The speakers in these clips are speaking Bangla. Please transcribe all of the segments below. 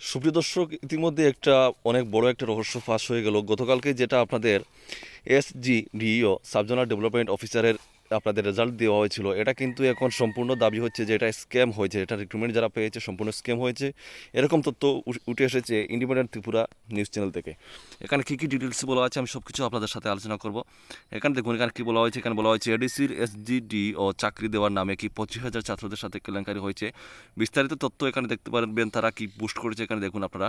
সুপ্রিয় দর্শক, ইতিমধ্যে একটা অনেক বড় একটা রহস্য ফাঁস হয়ে গেল। গতকালকে যেটা আপনাদের এসজিডিও সাবজোনাল ডেভেলপমেন্ট অফিসারের আপনাদের রেজাল্ট দেওয়া হয়েছিল। এটা কিন্তু এখন সম্পূর্ণ দাবি হচ্ছে যে এটা স্ক্যাম হয়েছে। এটা রিক্রুটমেন্ট যারা পেয়েছে, সম্পূর্ণ স্ক্যাম হয়েছে। এরকম তথ্য উঠে এসেছে ইন্ডিপেন্ডেন্ট ত্রিপুরা নিউজ চ্যানেল থেকে। এখানে কী কী ডিটেলস বলা আছে আমি সব কিছু আপনাদের সাথে আলোচনা করব। এখানে দেখুন, এখানে কী বলা হয়েছে? এখানে বলা হয়েছে এডিসির এসজিডি ও চাকরি দেওয়ার নামে কি পঁচিশ হাজার ছাত্রদের সাথে কেলেঙ্কারি হয়েছে? বিস্তারিত তথ্য এখানে দেখতে পারবেন। তারা কি বুস্ট করেছে এখানে দেখুন আপনারা।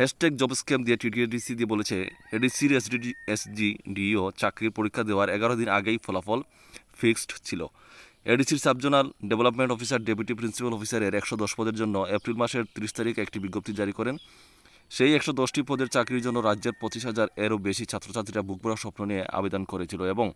হ্যাশট্যাগ জব স্ক্যাম দিয়ে টিটিএডিসি দিয়ে বলেছে এডিসির এসডিডি এসজি ডিও চাকরির পরীক্ষা দেওয়ার এগারো দিন আগেই ফলাফল ফিক্সড ছিল। এডিসির subzonal development officer deputy principal অফিসারের একশো দশ পদের জন্য এপ্রিল মাসের তিরিশ তারিখ একটি বিজ্ঞপ্তি জারি করেন। সেই একশো দশটি পদের চাকরির জন্য রাজ্যের পঁচিশ হাজার এরও বেশি ছাত্রছাত্রীরা বুক ভরা স্বপ্ন নিয়ে আবেদন করেছিল এবং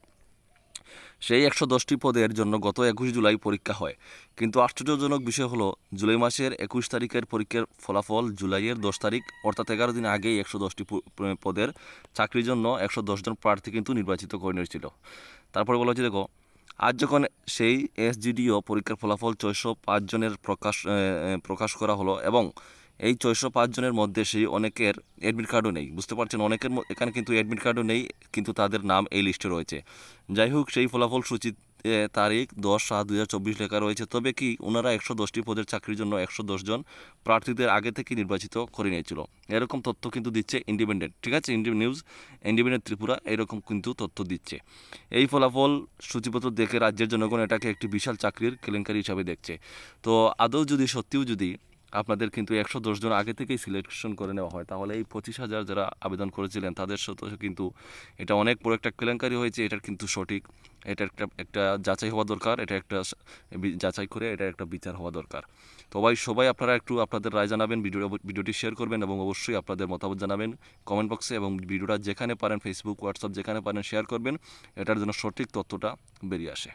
সেই একশো দশটি পদের জন্য গত একুশ জুলাই পরীক্ষা হয়। কিন্তু আশ্চর্যজনক বিষয় হলো, জুলাই মাসের একুশ তারিখের পরীক্ষার ফলাফল জুলাইয়ের দশ তারিখ অর্থাৎ এগারো দিন আগেই একশো দশটি পদের চাকরির জন্য একশো দশজন প্রার্থী কিন্তু নির্বাচিত করে নিয়েছিল তারপরে বলা হচ্ছে দেখো, আজ যখন সেই এসজিডিও পরীক্ষার ফলাফল ছয়শো পাঁচ জনের প্রকাশ প্রকাশ করা হলো এবং এই ছয়শো পাঁচজনের মধ্যে সেই অনেকের অ্যাডমিট কার্ডও নেই। বুঝতে পারছেন? অনেকের এখানে কিন্তু অ্যাডমিট কার্ডও নেই, কিন্তু তাদের নাম এই লিস্টে রয়েছে। যাই হোক, সেই ফলাফল সূচি তারিখ দশ সাত হাজার চব্বিশ লেখা রয়েছে। তবে কি ওনারা একশো দশটি পদের চাকরির জন্য একশো জন প্রার্থীদের আগে থেকে নির্বাচিত করে নিয়েছিল। এরকম তথ্য কিন্তু দিচ্ছে ইন্ডিপেন্ডেন্ট ঠিক আছে? নিউজ ইন্ডিপেন্ডেন্ট ত্রিপুরা এরকম কিন্তু তথ্য দিচ্ছে। এই ফলাফল সূচিপত্র দেখে রাজ্যের জনগণ এটাকে একটি বিশাল চাকরির কেলেঙ্কারি হিসাবে দেখছে। তো আদৌ যদি, সত্যিও যদি আপনাদের কিন্তু একশো জন আগে থেকেই সিলেকশন করে নেওয়া হয়। তাহলে এই পঁচিশ হাজার যারা আবেদন করেছিলেন, তাদের সাথে কিন্তু এটা অনেক বড় একটা কেলেঙ্কারি হয়েছে, এটার কিন্তু সঠিক এটা একটা একটা যাচাই হওয়া দরকার, এটা একটা যাচাই করে এটা একটা বিচার হওয়া দরকার। তো ভাই, সবাই আপনারা একটু আপনাদের রায় জানাবেন, ভিডিও, ভিডিওটি শেয়ার করবেন এবং অবশ্যই আপনাদের মতামত জানাবেন কমেন্ট বক্সে এবং ভিডিওটা যেখানে পারেন ফেসবুক হোয়াটসঅ্যাপ যেখানে পারেন শেয়ার করবেন, এটার জন্য সঠিক তথ্যটা বেরিয়ে আসে।